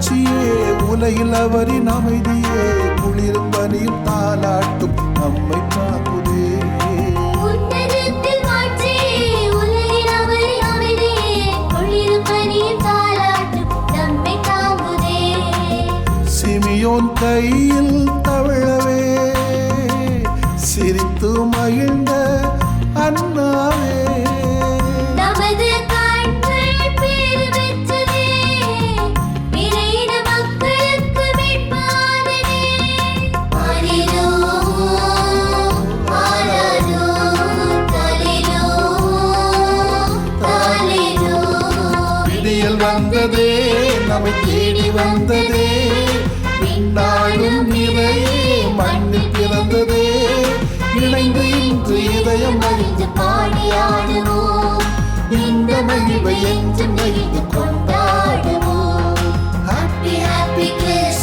உணர்ச்சியே உலையில் அவரின் அமைதியே குளிரும் பனியும் தாளாட்டும் நம்மை காப்புதே. சிமியோன் கையில் தவழவே சிரித்து மகிழ்ந்த அண்ணாவே. நம்மை தேடி வந்ததே. விண்ணாயும் நிறையே மண்ணில் பிறந்ததே. இணைந்து இன்று இதயம் அறிந்து பாடியாடுவோம். இந்த மகிழ்வை என்றும் நெறிந்து கொண்டாடுவோம். ஹாப்பி ஹாப்பி கிறிஸ்மஸ்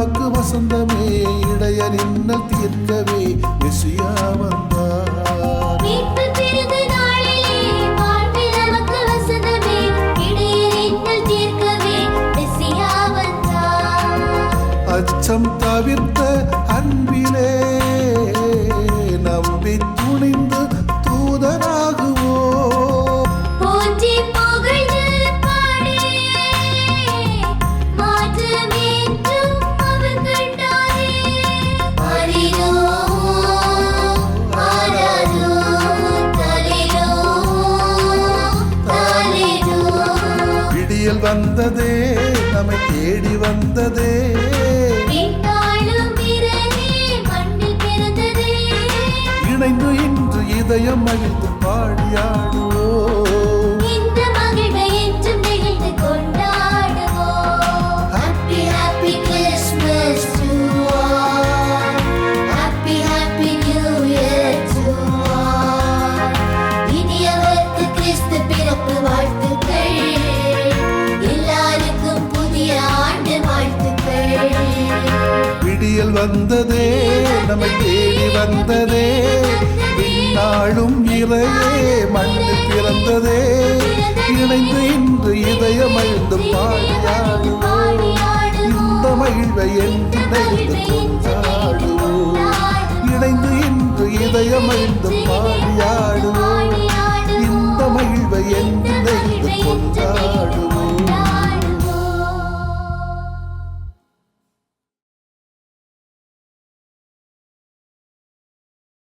நமக்கு வசந்தமே இடைய நின்னல் தீர்க்கவே மெசியா வந்தார். அச்சம் தவிர்த்த வழியில் வந்ததே நம்மை தேடி வந்ததே. இணைந்து இன்று இதயம் மகிழ்ந்து பாடியாடுவோம். தேடல் வந்ததே நம்மை தேடி வந்ததே. விண்ணாளும் இறையே மண்ணு பிறந்ததே. இணைந்து இன்று இதயம் அழுந்தும் பாடியாடுவோம். இந்த மகிழ்வை என்று